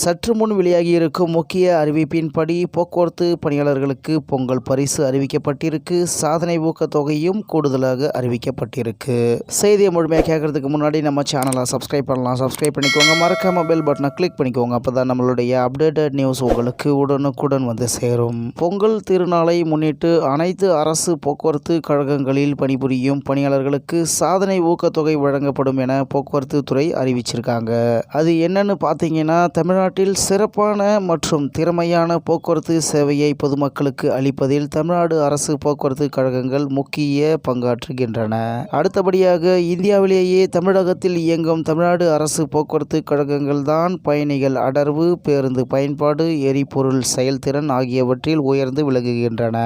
சற்று முன் வெளியாகியிருக்கும் முக்கிய அறிவிப்பின்படி போக்குவரத்து பணியாளர்களுக்கு பொங்கல் பரிசு அறிவிக்கப்பட்டிருக்கு. சாதனை ஊக்கத்தொகையும் கூடுதலாக அறிவிக்கப்பட்டிருக்கு. செய்தியை முழுமையாக கேட்கறதுக்கு முன்னாடி நம்ம சேனலை சப்ஸ்கிரைப் பண்ணலாம். சப்ஸ்கிரைப் பண்ணிக்கோங்க. மறக்காம பெல் பட்டனை கிளிக் பண்ணிக்கோங்க. அப்பதான் நம்மளுடைய அப்டேட்டட் நியூஸ் உங்களுக்கு உடனுக்குடன் வந்து சேரும். பொங்கல் திருநாளை முன்னிட்டு அனைத்து அரசு போக்குவரத்து கழகங்களில் பணிபுரியும் பணியாளர்களுக்கு சாதனை ஊக்கத்தொகை வழங்கப்படும் என போக்குவரத்து துறை அறிவிச்சிருக்காங்க. அது என்னன்னு பார்த்தீங்கன்னா தமிழ்நாட்டில் சிறப்பான மற்றும் திறமையான போக்குவரத்து சேவையை பொதுமக்களுக்கு அளிப்பதில் தமிழ்நாடு அரசு போக்குவரத்து கழகங்கள் முக்கிய பங்காற்றுகின்றன. அடுத்தபடியாக இந்தியாவிலேயே தமிழகத்தில் இயங்கும் தமிழ்நாடு அரசு போக்குவரத்து கழகங்கள் தான் பயணிகள் அடர்வு பேருந்து பயன்பாடு எரிபொருள் செயல்திறன் ஆகியவற்றில் உயர்ந்து விளங்குகின்றன.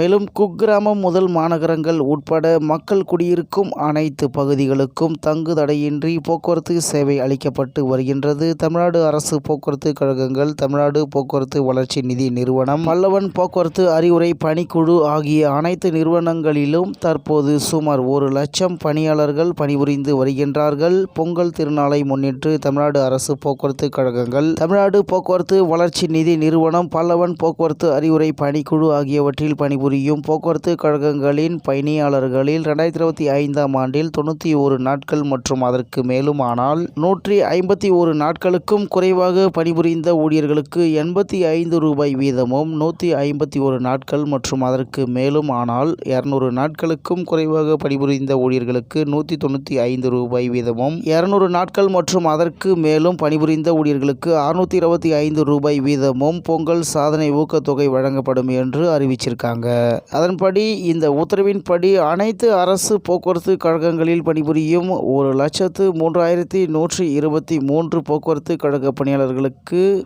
மேலும் குக்கிராமம் முதல் மாநகரங்கள் உட்பட மக்கள் குடியிருக்கும் அனைத்து பகுதிகளுக்கும் தங்கு தடையின்றி போக்குவரத்து சேவை அளிக்கப்பட்டு வருகின்றது. தமிழ்நாடு அரசு போக்குவரத்து கழகங்கள் தமிழ்நாடு போக்குவரத்து வளர்ச்சி நிதி நிறுவனம் பல்லவன் போக்குவரத்து அறிவுரை பணிக்குழு ஆகிய அனைத்து நிறுவனங்களிலும் தற்போது சுமார் ஒரு லட்சம் பணியாளர்கள் பணிபுரிந்து வருகின்றார்கள். பொங்கல் திருநாளை முன்னிட்டு தமிழ்நாடு அரசு போக்குவரத்து கழகங்கள் தமிழ்நாடு போக்குவரத்து வளர்ச்சி நிதி நிறுவனம் பல்லவன் போக்குவரத்து அறிவுரை பணிக்குழு ஆகியவற்றில் பணிபுரியும் போக்குவரத்து கழகங்களின் பயணியாளர்களில் ரெண்டாயிரத்தி இருபத்தி ஐந்தாம் ஆண்டில் தொண்ணூற்றி ஒரு நாட்கள் மற்றும் அதற்கு மேலும் ஆனால் நூற்றி ஐம்பத்தி ஒரு நாட்களுக்கும் குறைவாக பணிபுரிந்த ஊழியர்களுக்கு எண்பத்தி ஐந்து ரூபாய் வீதமும் நூற்றி ஐம்பத்தி ஒரு நாட்கள் மற்றும் அதற்கு மேலும் ஆனால் இரநூறு நாட்களுக்கும் குறைவாக பணிபுரிந்த ஊழியர்களுக்கு நூற்றி தொண்ணூற்றி ஐந்து ரூபாய் வீதமும் இரநூறு நாட்கள் மற்றும் அதற்கு மேலும் பணிபுரிந்த ஊழியர்களுக்கு அறுநூற்றி இருபத்தி ஐந்து ரூபாய் வீதமும் பொங்கல் சாதனை ஊக்கத்தொகை வழங்கப்படும் என்று அறிவிச்சிருக்காங்க. அதன்படி இந்த உத்தரவின்படி அனைத்து அரசு போக்குவரத்து கழகங்களில் பணிபுரியும் ஒரு லட்சத்து மூன்றாயிரத்தி நூற்றி இருபத்தி மூன்று போக்குவரத்து கழக பணியாளர்களுக்கு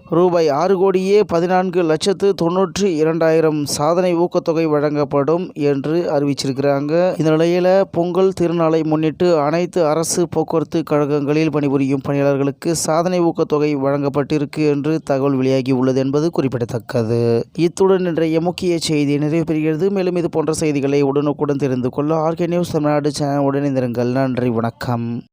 ரூபாய் ஆறு கோடியே பதினான்கு லட்சத்து தொண்ணூற்றி இரண்டாயிரம் சாதனை ஊக்கத்தொகை வழங்கப்படும் என்று அறிவிச்சிருக்கிறாங்க. இந்த நிலையில பொங்கல் திருநாளை முன்னிட்டு அனைத்து அரசு போக்குவரத்து கழகங்களில் பணிபுரியும் பணியாளர்களுக்கு சாதனை ஊக்கத்தொகை வழங்கப்பட்டிருக்கு என்று தகவல் வெளியாகி உள்ளது என்பது குறிப்பிடத்தக்கது. இத்துடன் இன்றைய முக்கிய செய்தி நிறைவு பெறுகிறது. மேலும் இது போன்ற செய்திகளை உடனுக்குடன் தெரிந்து கொள்ள ஆர்கே நியூஸ் தமிழ்நாடு சேனல் உடனிருங்கள் நன்றி வணக்கம்.